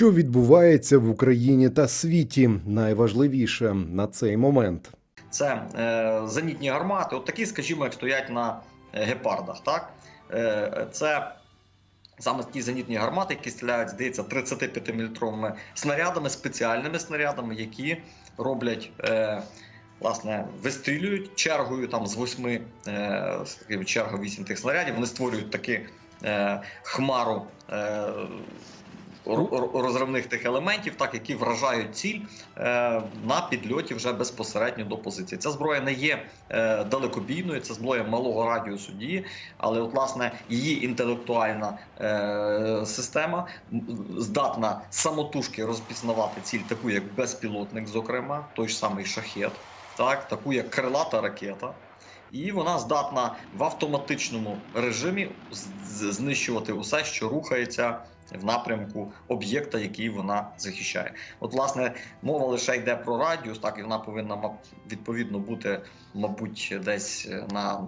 Що відбувається в Україні та світі, найважливіше на цей момент. Це е, зенітні гармати, от такі, скажімо, як стоять на е, гепардах. Так? Е, це саме ті зенітні гармати, які стріляють, здається, 35-мм снарядами, спеціальними снарядами, які роблять. Е, Власне, вистрілюють чергою там з восьми е, черга вісім тих снарядів. Вони створюють таки е, хмару е, розривних тих елементів, так які вражають ціль е, на підльоті вже безпосередньо до позиції. Ця зброя не є е, далекобійною, це зброя малого радіусу дії, але от власне її інтелектуальна е, система здатна самотужки розпізнавати ціль, таку як безпілотник, зокрема, той ж самий шахет, так, таку як крилата ракета. І вона здатна в автоматичному режимі знищувати усе, що рухається в напрямку об'єкта, який вона захищає. От, власне, мова лише йде про радіус, так і вона повинна відповідно бути, мабуть, десь на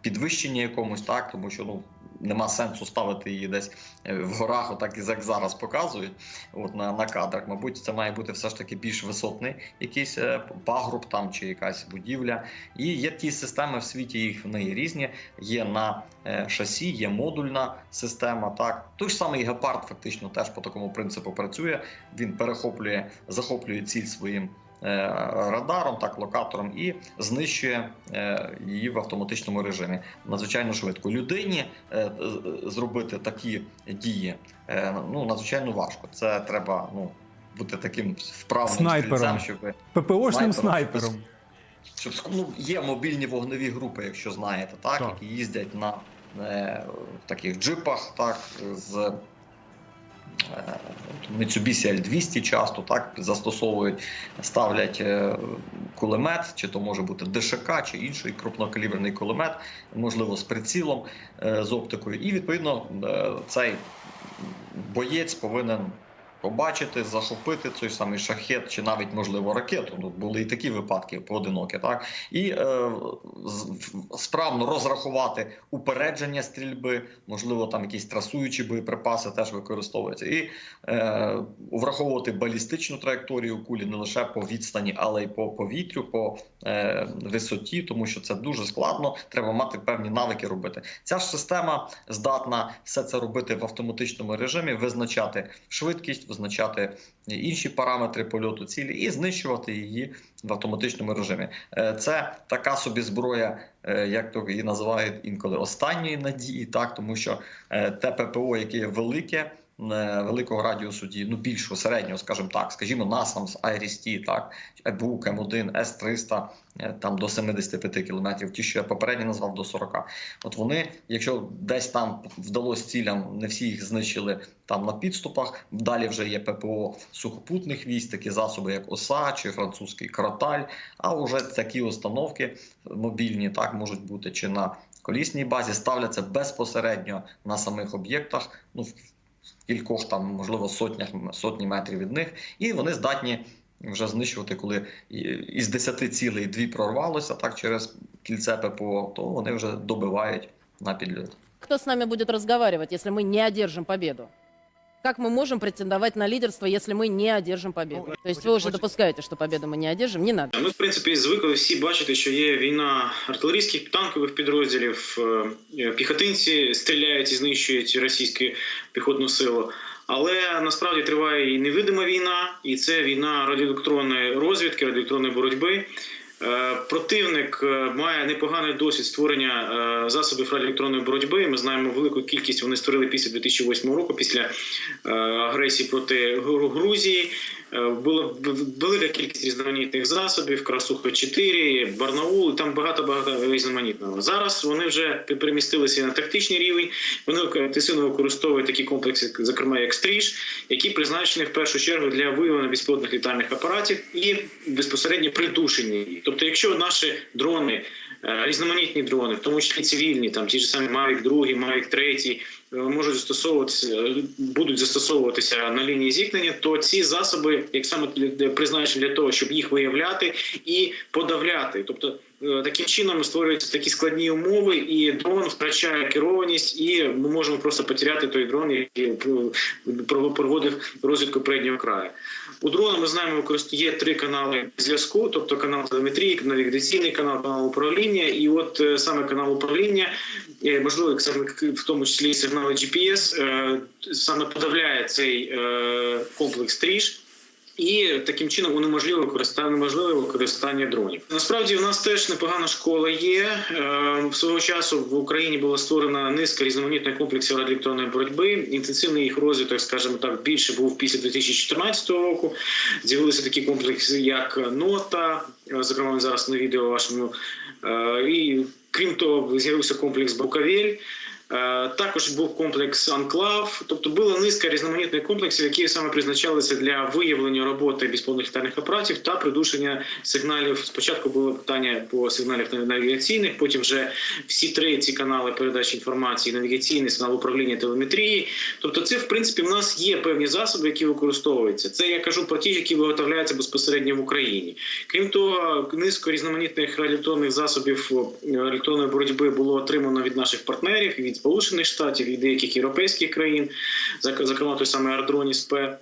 підвищенні якомусь, так, тому що ну. Нема сенсу ставити її десь е, в горах, отак і як зараз показують, от на, на кадрах. Мабуть, це має бути все ж таки більш висотний якийсь е, пагорб там чи якась будівля. І є ті системи в світі, їх в неї різні. Є на е, шасі, є модульна система. Так той ж самий гепард, фактично, теж по такому принципу працює. Він перехоплює, захоплює ціль своїм. Е, Радаром, так локатором і знищує е, її в автоматичному режимі надзвичайно швидко. Людині е, зробити такі дії ну надзвичайно важко. Це треба ну бути таким вправним Снайпером. стрільцем, щоб ППОшним Снайпером. щоб ну, є мобільні вогневі групи, якщо знаєте, так, Так. які їздять на е, таких джипах, так, з Mitsubishi L200 часто так застосовують, ставлять е, кулемет, чи то може бути ДШК, чи інший крупнокаліберний кулемет, можливо, з прицілом, е, з оптикою. І відповідно е, цей боєць повинен побачити, захопити той самий шахет, чи навіть можливо ракету. Ну, були і такі випадки поодинокі, так і е, справно розрахувати упередження стрільби, можливо, там якісь трасуючі боєприпаси теж використовуються, і е, враховувати балістичну траєкторію кулі не лише по відстані, але й по повітрю, по е, висоті, тому що це дуже складно. Треба мати певні навики робити. Ця ж система здатна все це робити в автоматичному режимі, визначати швидкість, визначати інші параметри польоту цілі і знищувати її в автоматичному режимі. Е, Це така собі зброя, е, як то її називають інколи останньої надії, так тому що е, те ППО, яке велике. Е, Великого радіусу дії, ну більшого середнього, скажімо так, скажімо, NASAMS, IRIS-T, так, EBUK, М1, С-300, е, там до 75 кілометрів, ті, що я попередньо назвав, до 40. От вони, якщо десь там вдалося цілям, не всі їх знищили там на підступах. Далі вже є ППО сухопутних військ, такі засоби, як ОСА чи французький Кроталь. А вже такі установки мобільні так можуть бути чи на колісній базі, ставляться безпосередньо на самих об'єктах. Ну кількох там, можливо, сотнях сотні метрів від них, і вони здатні. Вже знищувати, коли із 10 цілей дві прорвалося так через кільце ППО, то вони вже добивають на підльот. Хто з нами буде розмовляти, якщо ми не одержимо победу? Как мы можем претендовать на лидерство, если мы не одержим победу? Ну, То есть вы уже допускаете, что победу мы не одержим? Не надо. Ми, в принципі, звикли всі бачити, що є війна артилерійських танкових підрозділів, е, піхотинці стріляють і знищують російську піхотну силу. Але насправді триває і невидима війна, і це війна радіоелектронної розвідки, радіоелектронної боротьби. Е, Противник е, має непоганий досвід створення е, засобів радіоелектронної боротьби. Ми знаємо велику кількість вони створили після 2008 року, після агресії проти Грузії. Е, Була велика кількість різноманітних засобів, Красуха 4, Барнаул, там багато багато різноманітного. Зараз вони вже перемістилися на тактичний рівень. Вони інтенсивно використовують такі комплекси, зокрема як стріж, які призначені в першу чергу для виявлення безпілотних літальних апаратів і безпосередньо придушення. Тобто, якщо наші дрони, е, різноманітні дрони, в тому числі цивільні, там ті ж самі Mavic 2, Mavic 3, е, можуть застосовуватися, е, будуть застосовуватися на лінії зіткнення, то ці засоби, як саме призначені для того, щоб їх виявляти і подавляти, тобто Е, Таким чином створюються такі складні умови, і дрон втрачає керованість, і ми можемо просто потеряти той дрон, який е, проводив розвідку переднього краю. У дрона ми знаємо, є три канали зв'язку, тобто канал телеметрії, навігаційний канал, канал управління. І от е, саме канал управління, е, можливо, в тому числі сигнали GPS, е, саме подавляє цей комплекс тріж. І таким чином унеможливе використання неможливе використання дронів. Насправді в нас теж непогана школа є. Е, Свого часу в Україні була створена низка різноманітних комплексів радіоелектронної боротьби. Інтенсивний їх розвиток, скажімо так, більше був після 2014 року. З'явилися такі комплекси, як нота, е, зокрема зараз на відео вашому. Е, І крім того, з'явився комплекс Буковель. Е, Також був комплекс Анклав, тобто була низка різноманітних комплексів, які саме призначалися для виявлення роботи безпілотних літальних апаратів та придушення сигналів. Спочатку було питання по сигналах навігаційних, потім вже всі три ці канали передачі інформації: навігаційний сигнал управління телеметрії. Тобто, це в принципі в нас є певні засоби, які використовуються. Це я кажу про ті, які виготовляються безпосередньо в Україні. Крім того, низку різноманітних радіоелектронних засобів е, електронної боротьби було отримано від наших партнерів від Сполучених Штатів і деяких європейських країн, зак- зокрема той самий Ардроніс П.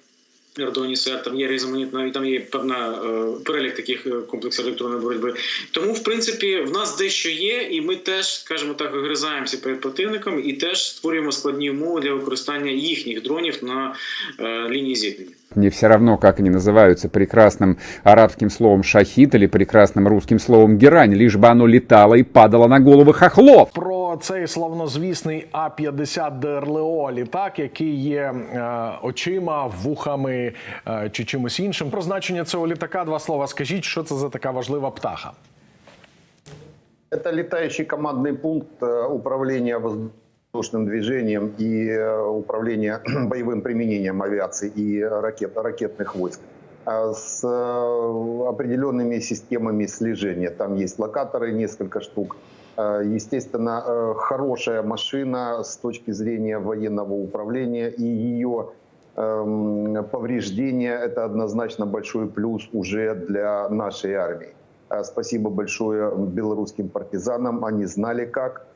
Ардоніс Р, там є різноманітна, там є певна е, перелік таких е, комплексів електронної боротьби. Тому, в принципі, в нас дещо є, і ми теж, скажімо так, вигризаємося перед противником і теж створюємо складні умови для використання їхніх дронів на е, лінії зіткнення. Мне все равно, как они называются, прекрасным арабским словом «шахид» или прекрасным русским словом «герань», лишь бы оно летало и падало на головы хохлов. Про цей славнозвісний А-50 ДРЛО літак, який є е, очима, вухами е, чи чимось іншим. Про значення цього літака два слова. Скажіть, що це за така важлива птаха? Это летающий командный пункт э, управления воздушным движением и э, управления боевым применением авиации и ракет, ракетных войск а с э, определенными системами слежения. Там есть локаторы, несколько штук. Э, Естественно, э, хорошая машина с точки зрения военного управления и ее эм, повреждения – это однозначно большой плюс уже для нашей армии. Э, Спасибо большое белорусским партизанам. Они знали как.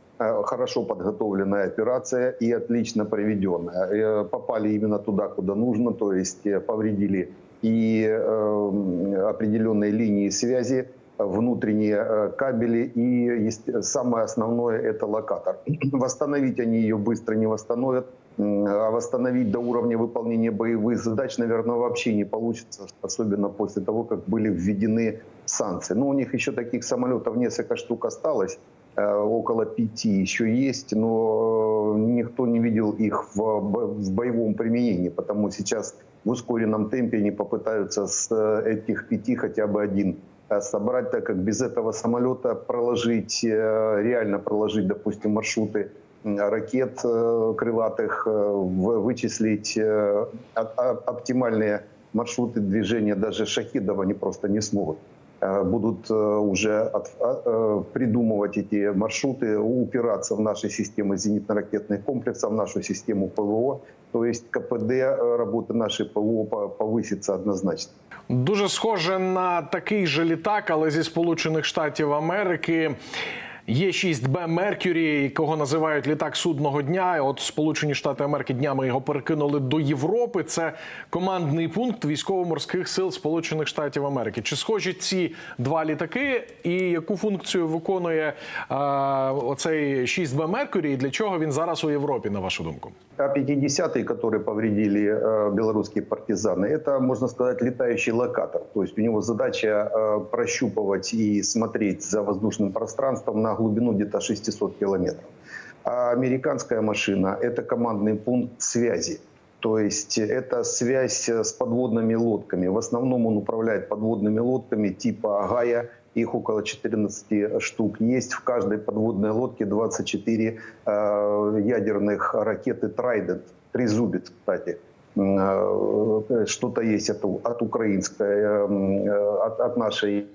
Хорошо подготовленная операция и отлично проведенная. Попали именно туда, куда нужно, то есть повредили и э, определенные линии связи, внутренние э, кабели и самое основное это локатор. Восстановить они ее быстро не восстановят, а восстановить до уровня выполнения боевых задач, наверное, вообще не получится, особенно после того, как были введены санкции. Но у них еще таких самолетов несколько штук осталось, э, около пяти еще есть, но э, никто не видел их в, бо- в боевом применении, потому сейчас в ускоренном темпе они попытаются с этих пяти хотя бы один собрать, так как без этого самолета проложить, э, реально проложить, допустим, маршруты ракет э, крылатых, э, вычислить оп- оп- оптимальные маршруты движения даже шахидов они просто не смогут. Э, Будут э, уже от- а, э, придумывать эти маршруты, упираться в наши системы зенитно-ракетных комплексов, в нашу систему ПВО. То есть КПД э, работы нашей ПВО по- повысится однозначно. Дуже схоже на такий же літак, але зі Сполучених Штатів Америки. Є 6Б Меркюрі, якого називають літак судного дня. І От Сполучені Штати Америки днями його перекинули до Європи. Це командний пункт військово-морських сил Сполучених Штатів Америки. Чи схожі ці два літаки, і яку функцію виконує е, оцей 6Б Меркюрі, і для чого він зараз у Європі, на вашу думку? А-50, которые повредили э, белорусские партизаны, это, можно сказать, летающий локатор. То есть у него задача э, прощупывать и смотреть за воздушным пространством на глубину где-то 600 километров. А американская машина – это командный пункт связи. То есть это связь с подводными лодками. В основном он управляет подводными лодками типа Агая. Их около 14 штук есть. В каждой подводной лодке 24 э, ядерных ракеты «Трайдент». Трезубец, кстати. М, э, Что-то есть от, от украинской, э, э, от, от нашей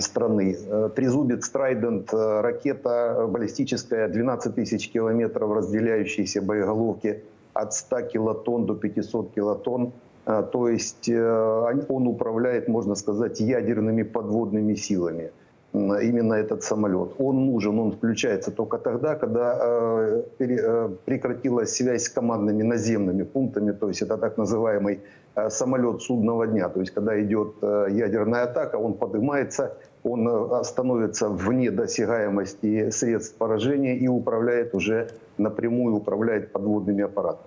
страны. Э, Трезубец, Трайдент, э, ракета э, баллистическая, 12 тысяч километров разделяющиеся боеголовки от 100 килотонн до 500 килотонн. А, То есть э, он управляет, можно сказать, ядерными подводными силами. Именно этот самолет. Он нужен, он включается только тогда, когда э, э, прекратилась связь с командными наземными пунктами, то есть это так называемый э, самолет судного дня. То есть когда идет э, ядерная атака, он поднимается, он становится вне досягаемости средств поражения и управляет уже напрямую, управляет подводными аппаратами.